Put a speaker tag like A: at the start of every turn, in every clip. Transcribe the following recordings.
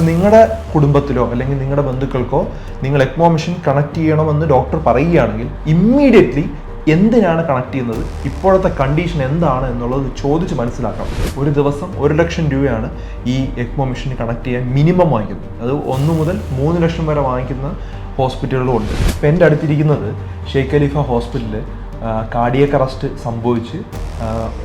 A: അപ്പം നിങ്ങളുടെ കുടുംബത്തിലോ അല്ലെങ്കിൽ നിങ്ങളുടെ ബന്ധുക്കൾക്കോ നിങ്ങൾ എക്മോ മെഷീൻ കണക്ട് ചെയ്യണമെന്ന് ഡോക്ടർ പറയുകയാണെങ്കിൽ ഇമ്മീഡിയറ്റ്ലി എന്തിനാണ് കണക്ട് ചെയ്യുന്നത്? ഇപ്പോഴത്തെ കണ്ടീഷൻ എന്താണ് എന്നുള്ളത് ചോദിച്ച് മനസ്സിലാക്കണം ഒരു ദിവസം ഒരു ലക്ഷം രൂപയാണ് ഈ എക്മോ മെഷീൻ കണക്ട് ചെയ്യാൻ മിനിമം വാങ്ങിക്കുന്നത്. അത് ഒന്ന് മുതൽ മൂന്ന് ലക്ഷം വരെ വാങ്ങിക്കുന്ന ഹോസ്പിറ്റലുകളും ഉണ്ട്. ഇപ്പം എന്റെ അടുത്തിരിക്കുന്നത് ഷെയ്ഖ് ഖലീഫ ഹോസ്പിറ്റലിൽ കാർഡിയക് അറസ്റ്റ് സംഭവിച്ച്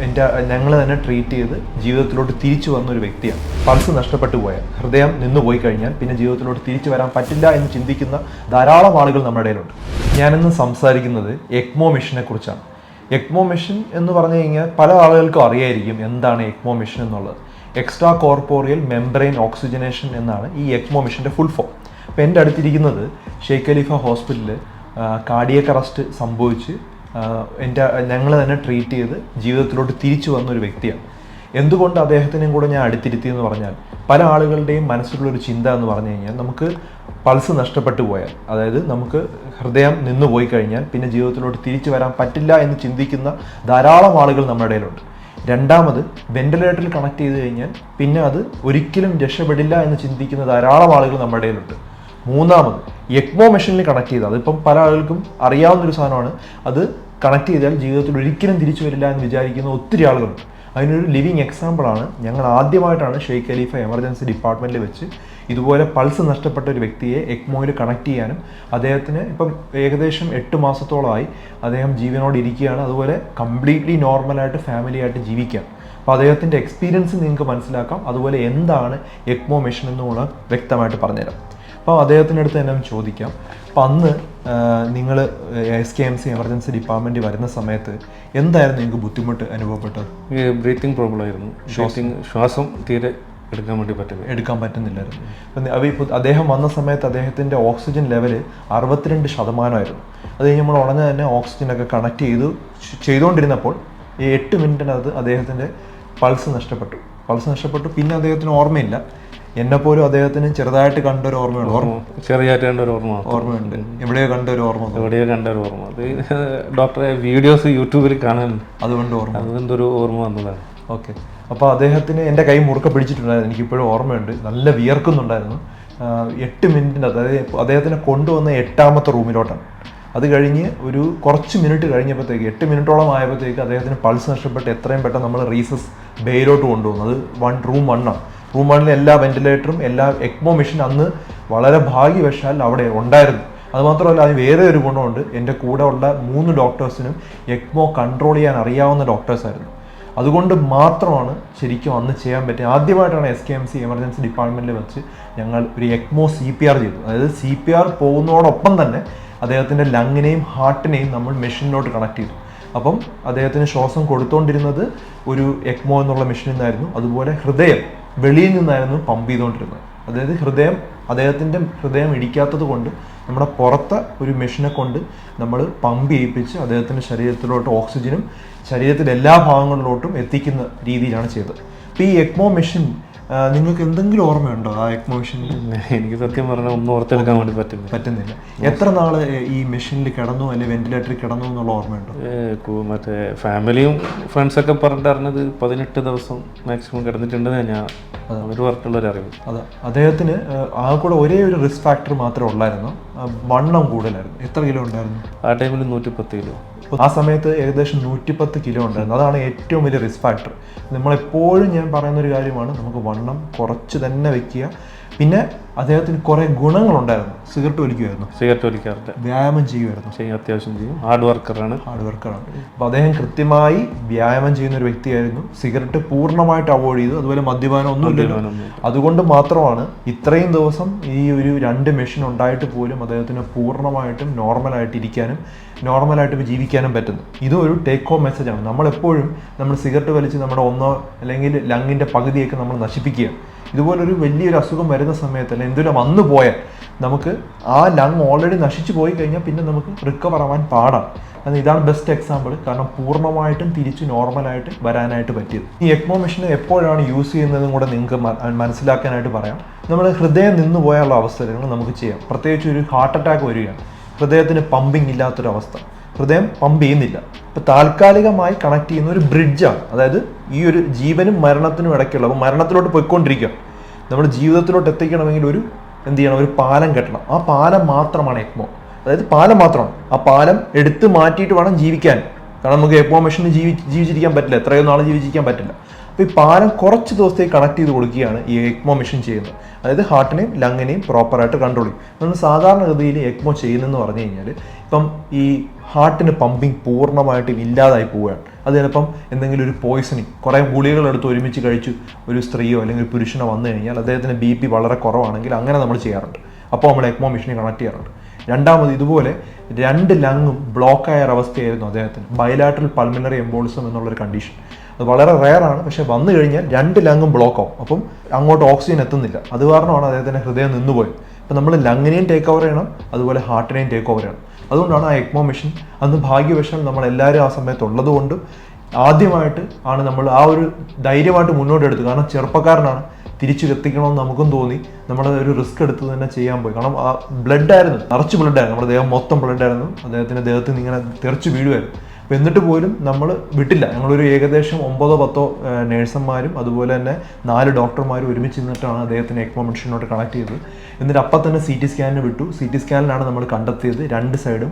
A: എന്റെ ഞങ്ങൾ തന്നെ ട്രീറ്റ് ചെയ്ത് ജീവിതത്തിലോട്ട് തിരിച്ചു വന്ന ഒരു വ്യക്തിയാണ്. പൾസ് നഷ്ടപ്പെട്ടു പോയ ഹൃദയം നിന്നു പോയി കഴിഞ്ഞാൽ പിന്നെ ജീവിതത്തിലോട്ട് തിരിച്ചു വരാൻ പറ്റില്ല എന്ന് ചിന്തിക്കുന്ന ധാരാളം ആളുകൾ നമ്മുടെ ഇടയിലുണ്ട്. ഞാനിന്ന് സംസാരിക്കുന്നത് എക്മോ മിഷനെ കുറിച്ചാണ് എക്മോ മിഷൻ എന്ന് പറഞ്ഞു കഴിഞ്ഞാൽ പല ആളുകൾക്കും അറിയായിരിക്കും എന്താണ് എക്മോ മിഷൻ എന്നുള്ളത്. എക്സ്ട്രാ കോർപ്പോറിയൽ മെംബ്രെയിൻ ഓക്സിജനേഷൻ എന്നാണ് ഈ എക്മോ മെഷീന്റെ ഫുൾ ഫോം അപ്പോൾ എന്റെ അടുത്തിരിക്കുന്നത് ഷെയ്ഖ് ഖലീഫ ഹോസ്പിറ്റലിൽ കാർഡിയക് അറസ്റ്റ് സംഭവിച്ച് എന്റെ ഞങ്ങൾ തന്നെ ട്രീറ്റ് ചെയ്ത് ജീവിതത്തിലോട്ട് തിരിച്ചു വന്ന ഒരു വ്യക്തിയാണ്. എന്തുകൊണ്ട് അദ്ദേഹത്തിനെയും കൂടെ ഞാൻ അടുത്തിരുത്തി എന്ന് പറഞ്ഞാൽ പല ആളുകളുടെയും മനസ്സിലുള്ളൊരു ചിന്ത എന്ന് പറഞ്ഞു കഴിഞ്ഞാൽ നമുക്ക് പൾസ് നഷ്ടപ്പെട്ടു പോയാൽ അതായത് നമുക്ക് ഹൃദയം നിന്നു പോയി കഴിഞ്ഞാൽ പിന്നെ ജീവിതത്തിലോട്ട് തിരിച്ചു വരാൻ പറ്റില്ല എന്ന് ചിന്തിക്കുന്ന ധാരാളം ആളുകൾ നമ്മുടെ ഇടയിലുണ്ട്. രണ്ടാമത് വെന്റിലേറ്ററിൽ കണക്ട് ചെയ്ത് കഴിഞ്ഞാൽ പിന്നെ അത് ഒരിക്കലും രക്ഷപ്പെടില്ല എന്ന് ചിന്തിക്കുന്ന ധാരാളം ആളുകൾ നമ്മുടെ ഇടയിലുണ്ട്. മൂന്നാമത് എക്മോ മെഷീനിൽ കണക്ട് ചെയ്ത് അതിപ്പം പല ആളുകൾക്കും അറിയാവുന്ന ഒരു സാധനമാണ് അത് കണക്ട് ചെയ്താൽ ജീവിതത്തിൽ ഒരിക്കലും തിരിച്ചു വരില്ല എന്ന് വിചാരിക്കുന്ന ഒത്തിരി ആളുകളുണ്ട് അതിനൊരു ലിവിങ് എക്സാമ്പിളാണ് ഞങ്ങൾ ആദ്യമായിട്ടാണ് ഷെയ്ഖ് ഖലീഫ എമർജൻസി ഡിപ്പാർട്ട്മെന്റിൽ വെച്ച് ഇതുപോലെ പൾസ് നഷ്ടപ്പെട്ട ഒരു വ്യക്തിയെ എക്മോയിൽ കണക്ട് ചെയ്യാനും അദ്ദേഹത്തിന് ഇപ്പം ഏകദേശം എട്ട് മാസത്തോളമായി അദ്ദേഹം ജീവനോട് ഇരിക്കുകയാണ്. അതുപോലെ കംപ്ലീറ്റ്ലി നോർമലായിട്ട് ഫാമിലിയായിട്ട് ജീവിക്കാം. അപ്പോൾ അദ്ദേഹത്തിന്റെ എക്സ്പീരിയൻസ് നിങ്ങൾക്ക് മനസ്സിലാക്കാം. അതുപോലെ എന്താണ് എക്മോ മെഷീൻ എന്നുകൂടെ വ്യക്തമായിട്ട് പറഞ്ഞുതരാം. അപ്പോൾ അദ്ദേഹത്തിന്റെ അടുത്ത് തന്നെ ചോദിക്കാം. അപ്പം അന്ന് നിങ്ങൾ S K M C emergency department വരുന്ന സമയത്ത് എന്തായിരുന്നു നിങ്ങൾക്ക് ബുദ്ധിമുട്ട് അനുഭവപ്പെട്ടത്?
B: ബ്രീത്തിങ് പ്രോബ്ലം ആയിരുന്നു. ബ്രീത്തിങ് ശ്വാസം തീരെ എടുക്കാൻ വേണ്ടി പറ്റില്ല
A: എടുക്കാൻ പറ്റുന്നില്ലായിരുന്നു. അപ്പം അവ ഇപ്പോൾ അദ്ദേഹം വന്ന സമയത്ത് അദ്ദേഹത്തിന്റെ ഓക്സിജൻ ലെവൽ അറുപത്തിരണ്ട് ശതമാനമായിരുന്നു. അത് കഴിഞ്ഞ് നമ്മൾ ഉടനെ തന്നെ ഓക്സിജനൊക്കെ കണക്ട് ചെയ്തു ചെയ്തുകൊണ്ടിരുന്നപ്പോൾ ഈ എട്ട് മിനിറ്റിനകത്ത് അദ്ദേഹത്തിന്റെ പൾസ് നഷ്ടപ്പെട്ടു. പൾസ് നഷ്ടപ്പെട്ടു. പിന്നെ അദ്ദേഹത്തിന് ഓർമ്മയില്ല. എന്നെപ്പോലും അദ്ദേഹത്തിന് ചെറുതായിട്ട് കണ്ടൊരു ഓർമ്മയുണ്ട്. ഓർമ്മ
B: ചെറിയായിട്ട് കണ്ട ഒരു ഓർമ്മ.
A: ഓർമ്മയുണ്ട്. എവിടെയോ കണ്ടൊരു ഓർമ്മ.
B: എവിടെയോ കണ്ടൊരു ഓർമ്മ. അത് ഡോക്ടറെ വീഡിയോസ് യൂട്യൂബിൽ കാണാനുണ്ട്
A: അതുകൊണ്ട് ഓർമ്മ.
B: അതെന്തൊരു ഓർമ്മ വന്നതാണ്.
A: ഓക്കെ. അപ്പോൾ അദ്ദേഹത്തിന് എന്റെ കൈ മുറുക്ക പിടിച്ചിട്ടുണ്ടായിരുന്നു. എനിക്കിപ്പോഴും ഓർമ്മയുണ്ട്. നല്ല വിയർക്കുന്നുണ്ടായിരുന്നു. എട്ട് മിനിറ്റിന്റെ അതായത് അദ്ദേഹത്തിനെ കൊണ്ടുവന്ന എട്ടാമത്തെ റൂമിലോട്ടാണ്. അത് കഴിഞ്ഞ് ഒരു കുറച്ച് മിനിറ്റ് കഴിഞ്ഞപ്പോഴത്തേക്ക് എട്ട് മിനിറ്റോളം ആയപ്പോഴത്തേക്ക് അദ്ദേഹത്തിന് പൾസ് നഷ്ടപ്പെട്ട് എത്രയും പെട്ടെന്ന് നമ്മൾ റീസസ് ബേയിലോട്ട് കൊണ്ടുപോകുന്നു അത് വൺ റൂം വണ്ണാണ്. റൂം വണ്ണിലെ എല്ലാ വെന്റിലേറ്ററും എല്ലാ എക്മോ മെഷീൻ അന്ന് വളരെ ഭാഗ്യവശാൽ അവിടെ ഉണ്ടായിരുന്നു. അതുമാത്രമല്ല അതിന് വേറെ ഒരു ഗുണമുണ്ട്. എന്റെ കൂടെ ഉള്ള മൂന്ന് ഡോക്ടേഴ്സിനും എക്മോ കൺട്രോൾ ചെയ്യാൻ അറിയാവുന്ന ഡോക്ടേഴ്സായിരുന്നു. അതുകൊണ്ട് മാത്രമാണ് ശരിക്കും അന്ന് ചെയ്യാൻ പറ്റിയത് ആദ്യമായിട്ടാണ് S K M C emergency ഡിപ്പാർട്ട്മെന്റിൽ വെച്ച് ഞങ്ങൾ ഒരു എക്മോ സി പി ആർ ചെയ്തു. അതായത് സി പി ആർ പോകുന്നതോടൊപ്പം തന്നെ അദ്ദേഹത്തിന്റെ ലങ്ങിനെയും ഹാർട്ടിനെയും നമ്മൾ മെഷീനിലോട്ട് കണക്ട് ചെയ്തു. അപ്പം അദ്ദേഹത്തിന് ശ്വാസം കൊടുത്തുകൊണ്ടിരുന്നത് ഒരു എക്മോ എന്നുള്ള മെഷീനിൽ നിന്നായിരുന്നു. അതുപോലെ ഹൃദയം. വെളിയിൽ നിന്നായിരുന്നു പമ്പ് ചെയ്തുകൊണ്ടിരുന്നത്. അതായത് ഹൃദയം അദ്ദേഹത്തിന്റെ ഹൃദയം ഇടിക്കാത്തത് കൊണ്ട് നമ്മുടെ പുറത്തെ ഒരു മെഷീനെ കൊണ്ട് നമ്മൾ പമ്പ് ചെയ്യിപ്പിച്ച് അദ്ദേഹത്തിന്റെ ശരീരത്തിലോട്ട് ഓക്സിജനും ശരീരത്തിലെ എല്ലാ ഭാഗങ്ങളിലോട്ടും എത്തിക്കുന്ന രീതിയിലാണ് ചെയ്തത്. അപ്പോൾ ഈ എക്മോ മെഷീൻ നിങ്ങൾക്ക് എന്തെങ്കിലും ഓർമ്മയുണ്ടോ ആ എക്മോഷൻ
B: എനിക്ക് സത്യം പറഞ്ഞാൽ ഒന്നും ഓർത്തെടുക്കാൻ വേണ്ടി പറ്റുന്നില്ല.
A: പറ്റുന്നില്ല. എത്ര നാൾ ഈ മെഷീനിൽ കിടന്നു അല്ലെങ്കിൽ വെന്റിലേറ്ററിൽ കിടന്നു എന്നുള്ള ഓർമ്മയുണ്ടോ?
B: മറ്റേ ഫാമിലിയും ഫ്രണ്ട്സൊക്കെ പറഞ്ഞിട്ടറിഞ്ഞത് പതിനെട്ട് ദിവസം മാക്സിമം കിടന്നിട്ടുണ്ടെന്ന് ഞാൻ ഒരു വർക്കുള്ള ഒരു അറിവ്.
A: അതെ. അദ്ദേഹത്തിന് ആ കൂടെ ഒരേ ഒരു റിസ്ക് ഫാക്ടർ മാത്രമേ ഉള്ളായിരുന്നു. വണ്ണം കൂടുതലായിരുന്നു. എത്ര കിലോ ഉണ്ടായിരുന്നു?
B: ആ ടൈമിൽ നൂറ്റി പത്ത് കിലോ.
A: ആ സമയത്ത് ഏകദേശം നൂറ്റിപ്പത്ത് കിലോ ഉണ്ടായിരുന്നു. അതാണ് ഏറ്റവും വലിയ റിസ്ക് ഫാക്ടർ നമ്മളെപ്പോഴും ഞാൻ പറയുന്ന ഒരു കാര്യമാണ് നമുക്ക് വണ്ണം കുറച്ച് തന്നെ വെക്കുക. പിന്നെ അദ്ദേഹത്തിന് കുറേ ഗുണങ്ങളുണ്ടായിരുന്നു. സിഗരറ്റ് വലിക്കുമായിരുന്നു.
B: സിഗരറ്റ് വലിക്കാറുണ്ട്
A: വ്യായാമം ചെയ്യുമായിരുന്നു.
B: ചെയ്യും അത്യാവശ്യം ചെയ്യും. ഹാർഡ് വർക്കറാണ്
A: ഹാർഡ് വർക്കറാണ് അപ്പോൾ അദ്ദേഹം കൃത്യമായി വ്യായാമം ചെയ്യുന്ന ഒരു വ്യക്തിയായിരുന്നു. സിഗരറ്റ് പൂർണമായിട്ട് അവോയ്ഡ് ചെയ്തു. അതുപോലെ മദ്യപാനം ഒന്നും ഒന്നുമില്ലല്ലോ അതുകൊണ്ട് മാത്രമാണ് ഇത്രയും ദിവസം ഈ ഒരു രണ്ട് മെഷീൻ ഉണ്ടായിട്ട് പോലും അദ്ദേഹത്തിന് പൂർണമായിട്ടും നോർമലായിട്ട് ഇരിക്കാനും നോർമലായിട്ട് ജീവിക്കാനും പറ്റുന്നു ഇതും ഒരു ടേക്ക് ഹോം മെസ്സേജ് ആണ്. നമ്മളെപ്പോഴും നമ്മൾ സിഗരറ്റ് വലിച്ച് നമ്മുടെ ഒന്നോ അല്ലെങ്കിൽ ലങ്ങിന്റെ പകുതിയൊക്കെ നമ്മൾ നശിപ്പിക്കുകയാണ്. ഇതുപോലൊരു വലിയൊരു അസുഖം വരുന്ന സമയത്ത് അല്ലെങ്കിൽ വന്നു പോയാൽ നമുക്ക് ആ ലങ് ഓൾറെഡി നശിച്ചു പോയി കഴിഞ്ഞാൽ പിന്നെ നമുക്ക് റിക്കവർ ആവാൻ പാടാണ്. അത് ഇതാണ് ബെസ്റ്റ് എക്സാമ്പിൾ കാരണം പൂർണമായിട്ടും തിരിച്ച് നോർമലായിട്ട് വരാനായിട്ട് പറ്റിയത്. ഈ എക്മോ മെഷീൻ എപ്പോഴാണ് യൂസ് ചെയ്യുന്നതും കൂടെ നിങ്ങൾക്ക് മനസ്സിലാക്കാനായിട്ട് പറയാം. നമ്മൾ ഹൃദയം നിന്നു പോയുള്ള അവസരങ്ങൾ നമുക്ക് ചെയ്യാം. പ്രത്യേകിച്ച് ഒരു ഹാർട്ട് അറ്റാക്ക് വരികയാണ്. ഹൃദയത്തിന് പമ്പിങ് ഇല്ലാത്തൊരവസ്ഥ. ഹൃദയം പമ്പ് ചെയ്യുന്നില്ല. ഇപ്പൊ താൽക്കാലികമായി കണക്ട് ചെയ്യുന്ന ഒരു ബ്രിഡ്ജാണ് അതായത് ഈ ഒരു ജീവനും മരണത്തിനും ഇടയ്ക്കുള്ള അപ്പോൾ മരണത്തിലോട്ട് പോയിക്കൊണ്ടിരിക്കുക. നമ്മൾ ജീവിതത്തിലോട്ട് എത്തിക്കണമെങ്കിൽ ഒരു എന്ത് ചെയ്യണം? ഒരു പാലം കെട്ടണം. ആ പാലം മാത്രമാണ് എക്മോ അതായത് പാലം മാത്രമാണ്. ആ പാലം എടുത്ത് മാറ്റിയിട്ട് വേണം ജീവിക്കാൻ. കാരണം നമുക്ക് എക്മോ മെഷീന് ജീവി ജീവിച്ചിരിക്കാൻ പറ്റില്ല. എത്രയോ നാൾ ജീവിച്ചിരിക്കാൻ പറ്റില്ല. അപ്പോൾ ഈ പാലം കുറച്ച് ദിവസത്തേക്ക് കണക്ട് ചെയ്ത് കൊടുക്കുകയാണ് ഈ എക്മോ മെഷീൻ ചെയ്യുന്നത്. അതായത് ഹാർട്ടിനെയും ലങ്ങിനെയും പ്രോപ്പറായിട്ട് കൺട്രോൾ ചെയ്യും. നമ്മൾ സാധാരണഗതിയിൽ എക്മോ ചെയ്യുന്നതെന്ന് പറഞ്ഞു കഴിഞ്ഞാൽ ഇപ്പം ഈ ഹാർട്ടിന് പമ്പിങ് പൂർണമായിട്ടും ഇല്ലാതായി പോവുകയാണ്. അത് ചിലപ്പം എന്തെങ്കിലും ഒരു പോയിസണിങ് കുറേ ഗുളികൾ എടുത്ത് ഒരുമിച്ച് കഴിച്ചു ഒരു സ്ത്രീയോ അല്ലെങ്കിൽ പുരുഷനോ വന്നു കഴിഞ്ഞാൽ അദ്ദേഹത്തിന് ബി പി വളരെ കുറവാണെങ്കിൽ അങ്ങനെ നമ്മൾ ചെയ്യാറുണ്ട്. അപ്പോൾ നമ്മൾ എക്മോ മെഷീനെ കണക്ട് ചെയ്യാറുണ്ട്. രണ്ടാമത് ഇതുപോലെ രണ്ട് ലങ്ങും ബ്ലോക്കായ ഒരവസ്ഥയായിരുന്നു അദ്ദേഹത്തിന്. ബയലാട്രൽ പൾമിനറി എംബോളിസം എന്നുള്ളൊരു കണ്ടീഷൻ അത് വളരെ റയറാണ്. പക്ഷെ വന്നു കഴിഞ്ഞാൽ രണ്ട് ലങ്ങും ബ്ലോക്ക് ആവും അപ്പം അങ്ങോട്ട് ഓക്സിജൻ എത്തുന്നില്ല. അത് കാരണമാണ് അദ്ദേഹത്തിന്റെ ഹൃദയം നിന്നുപോയത്. അപ്പം നമ്മൾ ലങ്ങിനെയും ടേക്ക് ഓവർ ചെയ്യണം അതുപോലെ ഹാർട്ടിനെയും ടേക്ക് ഓവർ ചെയ്യണം. അതുകൊണ്ടാണ് ആ എക്മോ മെഷീൻ അന്ന് ഭാഗ്യവശം നമ്മൾ എല്ലാവരും ആ സമയത്ത് ഉള്ളതുകൊണ്ടും ആദ്യമായിട്ട് ആണ് നമ്മൾ ആ ഒരു ധൈര്യമായിട്ട് മുന്നോട്ട് എടുത്തത്. കാരണം ചെറുപ്പക്കാരനാണ്. തിരിച്ചു നമുക്കും തോന്നി. നമ്മൾ ഒരു റിസ്ക് എടുത്ത് തന്നെ ചെയ്യാൻ പോയി. കാരണം ആ ബ്ലഡ് ആയിരുന്നു. നിറച്ച് ബ്ലഡ് ആയിരുന്നു. നമ്മുടെ ദേഹം മൊത്തം ബ്ലഡ് ആയിരുന്നു. അദ്ദേഹത്തിന്റെ ദേഹത്ത് നിന്ന് ഇങ്ങനെ തെറിച്ച് വീഴുമായിരുന്നു. അപ്പോൾ എന്നിട്ട് പോലും നമ്മൾ വിട്ടില്ല. ഞങ്ങളൊരു ഏകദേശം ഒമ്പതോ പത്തോ നേഴ്സന്മാരും അതുപോലെ തന്നെ നാല് ഡോക്ടർമാരും ഒരുമിച്ച് നിന്നിട്ടാണ് അദ്ദേഹത്തിന് എക്മോ മെഷീനോട്ട് കണക്ട് ചെയ്തത്. എന്നിട്ട് അപ്പം തന്നെ സി ടി സ്കാനിന് വിട്ടു. സി ടി സ്കാനിലാണ് നമ്മൾ കണ്ടെത്തിയത്. രണ്ട് സൈഡും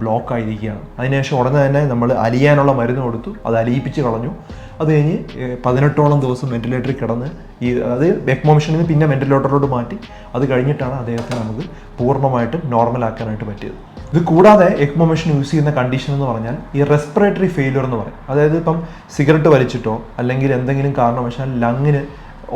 A: ബ്ലോക്ക് ആയിരിക്കുകയാണ്. അതിനുശേഷം ഉടനെ തന്നെ നമ്മൾ അലിയാനുള്ള മരുന്ന് കൊടുത്തു. അത് അലിയിപ്പിച്ച് കളഞ്ഞു. അത് കഴിഞ്ഞ് പതിനെട്ടോളം ദിവസം വെന്റിലേറ്ററിൽ കിടന്ന് ഈ അത് എക്മോ മെഷീനിൽ നിന്ന് പിന്നെ വെന്റിലേറ്ററിലോട്ട് മാറ്റി. അത് കഴിഞ്ഞിട്ടാണ് അദ്ദേഹത്തെ നമുക്ക് പൂർണമായിട്ടും നോർമലാക്കാനായിട്ട് പറ്റിയത്. ഇത് കൂടാതെ എക്മോ മെഷീൻ യൂസ് ചെയ്യുന്ന കണ്ടീഷൻ എന്ന് പറഞ്ഞാൽ ഈ റെസ്പിറേറ്ററി ഫെയിലിയർ എന്ന് പറയും. അതായത് ഇപ്പം സിഗരറ്റ് വലിച്ചിട്ടോ അല്ലെങ്കിൽ എന്തെങ്കിലും കാരണവശാൽ ലങ്ങിന്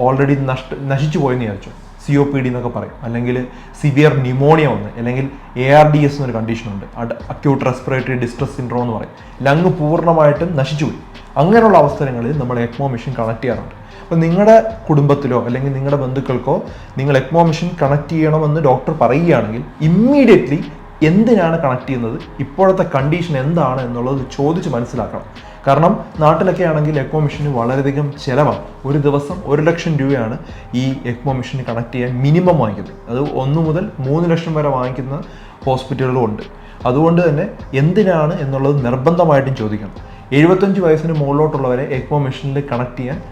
A: ഓൾറെഡി നഷ്ട നശിച്ചു പോയെന്ന് വിചാരിച്ചു. സി ഒ പി ഡി എന്നൊക്കെ പറയും. അല്ലെങ്കിൽ സിവിയർ ന്യൂമോണിയ ഒന്ന് അല്ലെങ്കിൽ എ ആർ ഡി എസ് എന്നൊരു കണ്ടീഷൻ ഉണ്ട്. അക്യൂട്ട് റെസ്പിറേറ്ററി ഡിസ്ട്രസ് സിൻഡ്രോം എന്ന് പറയും. ലങ് പൂർണമായിട്ടും നശിച്ചുപോയി അങ്ങനെയുള്ള അവസരങ്ങളിൽ നമ്മൾ എക്മോ മെഷീൻ കണക്ട് ചെയ്യാറുണ്ട്. അപ്പോൾ നിങ്ങളുടെ കുടുംബത്തിലോ അല്ലെങ്കിൽ നിങ്ങളുടെ ബന്ധുക്കൾക്കോ നിങ്ങൾ എക്മോ മെഷീൻ കണക്ട് ചെയ്യണമെന്ന് ഡോക്ടർ പറയുകയാണെങ്കിൽ ഇമ്മീഡിയറ്റ്ലി എന്തിനാണ് കണക്ട് ചെയ്യുന്നത്? ഇപ്പോഴത്തെ കണ്ടീഷൻ എന്താണ് എന്നുള്ളത് ചോദിച്ച് മനസ്സിലാക്കണം. കാരണം നാട്ടിലൊക്കെ ആണെങ്കിൽ എക്മോ മെഷീന് വളരെയധികം ചിലവാണ്. ഒരു ദിവസം ഒരു ലക്ഷം രൂപയാണ് ഈ എക്മോ മിഷന് കണക്ട് ചെയ്യാൻ മിനിമം വാങ്ങിക്കുന്നത്. അത് ഒന്ന് മുതൽ മൂന്ന് ലക്ഷം വരെ വാങ്ങിക്കുന്ന ഹോസ്പിറ്റലുകളും ഉണ്ട്. അതുകൊണ്ട് തന്നെ എന്തിനാണ് എന്നുള്ളത് നിർബന്ധമായിട്ടും ചോദിക്കണം. എഴുപത്തഞ്ച് വയസ്സിന് മുകളിലോട്ടുള്ളവരെ എക്മോ മെഷീനിൽ കണക്ട് ചെയ്യാൻ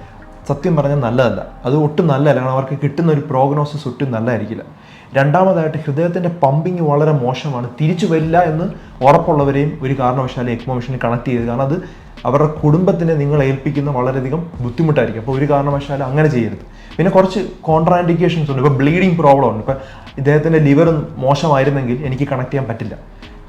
A: സത്യം പറഞ്ഞാൽ നല്ലതല്ല. അത് ഒട്ടും നല്ലതല്ല. കാരണം അവർക്ക് കിട്ടുന്ന ഒരു പ്രോഗ്നോസിസ് ഒട്ടും നല്ലതായിരിക്കില്ല. രണ്ടാമതായിട്ട് ഹൃദയത്തിന്റെ പമ്പിങ് വളരെ മോശമാണ്. തിരിച്ചു വരില്ല എന്ന് ഉറപ്പുള്ളവരെയും ഒരു കാരണവശാലും എക്മോ മെഷീനിൽ കണക്ട് ചെയ്ത് കാരണം അത് അവരുടെ കുടുംബത്തിനെ നിങ്ങൾ ഏൽപ്പിക്കുന്ന വളരെയധികം ബുദ്ധിമുട്ടായിരിക്കും. അപ്പോൾ ഒരു കാരണവശാലും അങ്ങനെ ചെയ്യരുത്. പിന്നെ കുറച്ച് കോൺട്രാൻഡിക്കേഷൻസ് ഉണ്ട്. ഇപ്പോൾ ബ്ലീഡിങ് പ്രോബ്ലം ഉണ്ട്. ഇപ്പോൾ ഇദ്ദേഹത്തിന്റെ ലിവർ മോശമായിരുന്നെങ്കിൽ എനിക്ക് കണക്ട് ചെയ്യാൻ പറ്റില്ല.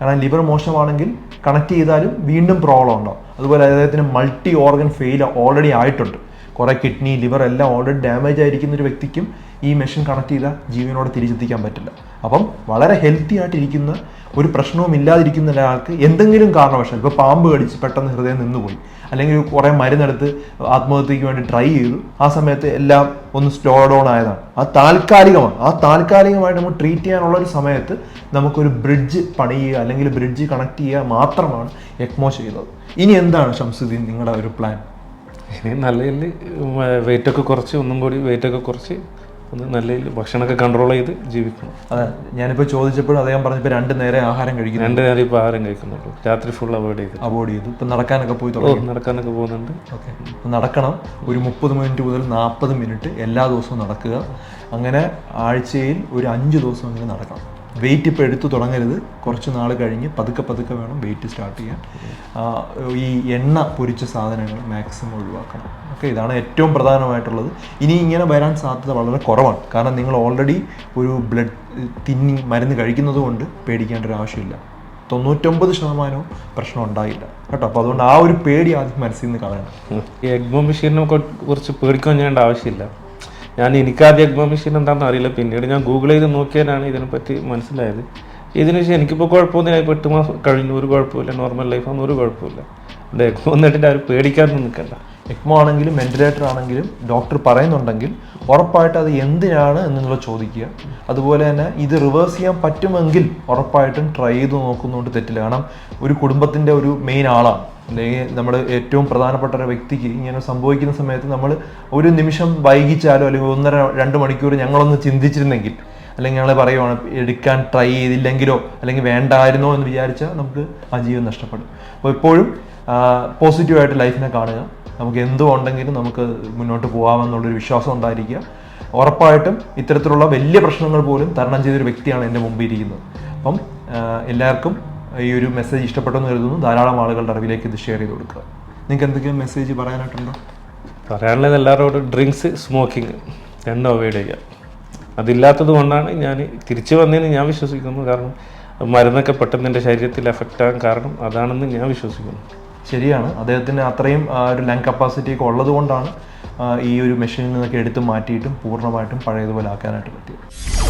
A: കാരണം ലിവർ മോശമാണെങ്കിൽ കണക്ട് ചെയ്താലും വീണ്ടും പ്രോബ്ലം ഉണ്ടാവും. അതുപോലെ അദ്ദേഹത്തിന് മൾട്ടി ഓർഗൻ ഫെയിൽ ഓൾറെഡി ആയിട്ടുണ്ട്. കുറേ കിഡ്നി ലിവർ എല്ലാം ഓൾറെഡി ഡാമേജ് ആയിരിക്കുന്ന ഒരു വ്യക്തിക്കും ഈ മെഷീൻ കണക്ട് ചെയ്താൽ ജീവനോട് തിരിച്ചെത്തിക്കാൻ പറ്റില്ല. അപ്പം വളരെ ഹെൽത്തി ആയിട്ടിരിക്കുന്ന ഒരു പ്രശ്നവും ഇല്ലാതിരിക്കുന്ന ഒരാൾക്ക് എന്തെങ്കിലും കാരണവശാൽ ഇപ്പോൾ പാമ്പ് കടിച്ച് പെട്ടെന്ന് ഹൃദയം നിന്നുപോയി അല്ലെങ്കിൽ കുറേ മരുന്നെടുത്ത് ആത്മഹത്യയ്ക്ക് വേണ്ടി ട്രൈ ചെയ്തു ആ സമയത്ത് എല്ലാം ഒന്ന് സ്ലോ ഡൗൺ ആയതാണ്. ആ താൽക്കാലികമാണ്. ആ താൽക്കാലികമായിട്ട് നമുക്ക് ട്രീറ്റ് ചെയ്യാനുള്ള ഒരു സമയത്ത് നമുക്കൊരു ബ്രിഡ്ജ് പണിയുക അല്ലെങ്കിൽ ബ്രിഡ്ജ് കണക്ട് ചെയ്യുക മാത്രമാണ് എക്മോ ചെയ്യുന്നത് ഇനി എന്താണ് ഷംസുദ്ദീൻ നിങ്ങളുടെ ഒരു പ്ലാൻ
B: ഇനി നല്ല വെയിറ്റ് ഒക്കെ കുറച്ച് ഒന്നും കൂടി വെയിറ്റ് ഒക്കെ കുറച്ച് ഒന്ന് നല്ല രീതിയിൽ ഭക്ഷണമൊക്കെ കൺട്രോൾ ചെയ്ത് ജീവിക്കണം.
A: അതെ ഞാനിപ്പോൾ ചോദിച്ചപ്പോഴും അദ്ദേഹം പറഞ്ഞപ്പോൾ രണ്ട് നേരെ ആഹാരം കഴിക്കുന്നു.
B: രണ്ട് നേരം ഇപ്പോൾ ആഹാരം കഴിക്കുന്നുള്ളൂ. രാത്രി ഫുൾ അവോയ്ഡ് ചെയ്തു.
A: അവോയ്ഡ് ചെയ്തു. ഇപ്പം നടക്കാനൊക്കെ പോയി തുടങ്ങി.
B: നടക്കാനൊക്കെ പോകുന്നുണ്ട്.
A: ഓക്കെ. നടക്കണം. ഒരു മുപ്പത് മിനിറ്റ് മുതൽ നാൽപ്പത് മിനിറ്റ് എല്ലാ ദിവസവും നടക്കുക. അങ്ങനെ ആഴ്ചയിൽ ഒരു അഞ്ച് ദിവസം അങ്ങനെ നടക്കണം. വെയിറ്റ് ഇപ്പോൾ എടുത്തു തുടങ്ങരുത്. കുറച്ച് നാൾ കഴിഞ്ഞ് പതുക്കെ പതുക്കെ വേണം വെയിറ്റ് സ്റ്റാർട്ട് ചെയ്യാൻ. ഈ എണ്ണ പൊരിച്ച സാധനങ്ങൾ മാക്സിമം ഒഴിവാക്കണം. ഓക്കെ ഇതാണ് ഏറ്റവും പ്രധാനമായിട്ടുള്ളത്. ഇനി ഇങ്ങനെ വരാൻ സാധ്യത വളരെ കുറവാണ്. കാരണം നിങ്ങൾ ഓൾറെഡി ഒരു ബ്ലഡ് തിന്നി മരുന്ന് കഴിക്കുന്നത് കൊണ്ട് പേടിക്കേണ്ട ഒരു ആവശ്യമില്ല. തൊണ്ണൂറ്റൊമ്പത് ശതമാനവും പ്രശ്നം ഉണ്ടായില്ല. കേട്ടോ അപ്പോൾ അതുകൊണ്ട് ആ ഒരു പേടി ആദ്യം മനസ്സിൽ നിന്ന് കളയണം.
B: എഗ്മോ മെഷീനെ കുറിച്ച് പേടിക്കാൻ ചെയ്യേണ്ട ആവശ്യമില്ല. ഞാൻ എനിക്കാദ്യം എഗ്മോ മെഷീൻ എന്താണെന്ന് അറിയില്ല. പിന്നീട് ഞാൻ ഗൂഗിൾ ചെയ്ത് നോക്കിയാലാണ് ഇതിനെപ്പറ്റി മനസ്സിലായത്. ഇതിനുശേഷം എനിക്കിപ്പോൾ കുഴപ്പമൊന്നുമില്ല ഇപ്പോൾ എട്ട് മാസം കഴിഞ്ഞു. ഒരു കുഴപ്പമില്ല. നോർമൽ ലൈഫാണ് ഒരു കുഴപ്പമില്ല. എഗ്മോ എന്നിട്ട് ആരും പേടിക്കാതെ നിൽക്കണ്ട.
A: എക്മോ ആണെങ്കിലും വെന്റിലേറ്റർ ആണെങ്കിലും ഡോക്ടർ പറയുന്നുണ്ടെങ്കിൽ ഉറപ്പായിട്ട് അത് എന്തിനാണ് എന്നുള്ളത് ചോദിക്കുക. അതുപോലെ തന്നെ ഇത് റിവേഴ്സ് ചെയ്യാൻ പറ്റുമെങ്കിൽ ഉറപ്പായിട്ടും ട്രൈ ചെയ്ത് നോക്കുന്നതുകൊണ്ട് തെറ്റില്ല. കാരണം ഒരു കുടുംബത്തിന്റെ ഒരു മെയിൻ ആളാണ്. അല്ലെങ്കിൽ നമ്മൾ ഏറ്റവും പ്രധാനപ്പെട്ട ഒരു വ്യക്തിക്ക് ഇങ്ങനെ സംഭവിക്കുന്ന സമയത്ത് നമ്മൾ ഒരു നിമിഷം വൈകിച്ചാലോ അല്ലെങ്കിൽ ഒന്നര രണ്ട് മണിക്കൂർ ഞങ്ങളൊന്ന് ചിന്തിച്ചിരുന്നെങ്കിൽ അല്ലെങ്കിൽ ഞങ്ങൾ പറയുവാണ് എടുക്കാൻ ട്രൈ ചെയ്തില്ലെങ്കിലോ അല്ലെങ്കിൽ വേണ്ടായിരുന്നോ എന്ന് വിചാരിച്ചാൽ നമുക്ക് ആ ജീവൻ നഷ്ടപ്പെടും. അപ്പോൾ എപ്പോഴും പോസിറ്റീവായിട്ട് ലൈഫിനെ കാണുക. നമുക്ക് എന്തും ഉണ്ടെങ്കിലും നമുക്ക് മുന്നോട്ട് പോകാമെന്നുള്ളൊരു വിശ്വാസം ഉണ്ടായിരിക്കുക. ഉറപ്പായിട്ടും ഇത്തരത്തിലുള്ള വലിയ പ്രശ്നങ്ങൾ പോലും തരണം ചെയ്തൊരു വ്യക്തിയാണ് എന്റെ മുമ്പിൽ ഇരിക്കുന്നത്. അപ്പം എല്ലാവർക്കും ഈ ഒരു മെസ്സേജ് ഇഷ്ടപ്പെട്ടെന്ന് കരുതുന്നു. ധാരാളം ആളുകളുടെ അറിവിലേക്ക് ഇത് ഷെയർ ചെയ്ത് കൊടുക്കുക. നിങ്ങൾക്ക് എന്തെങ്കിലും മെസ്സേജ് പറയാനായിട്ടുണ്ടോ?
B: പറയാനുള്ളത് എല്ലാവരോടും ഡ്രിങ്ക്സ് സ്മോക്കിംഗ് രണ്ടും അവോയ്ഡ് ചെയ്യുക. അതില്ലാത്തത് കൊണ്ടാണ് ഞാൻ തിരിച്ചു വന്നതെന്ന് ഞാൻ വിശ്വസിക്കുന്നു. കാരണം മരുന്നൊക്കെ പെട്ടെന്ന് എന്റെ ശരീരത്തിൽ എഫക്റ്റ് ആകാൻ കാരണം അതാണെന്ന് ഞാൻ വിശ്വസിക്കുന്നു.
A: ശരിയാണ്. അദ്ദേഹത്തിന് അത്രയും ഒരു ലങ് കപ്പാസിറ്റി ഒക്കെ ഉള്ളത് കൊണ്ടാണ് ഈ ഒരു മെഷീനിൽ നിന്നൊക്കെ എടുത്ത് മാറ്റിയിട്ടും പൂർണമായിട്ടും പഴയതുപോലെ ആക്കാനായിട്ട് പറ്റിയത്.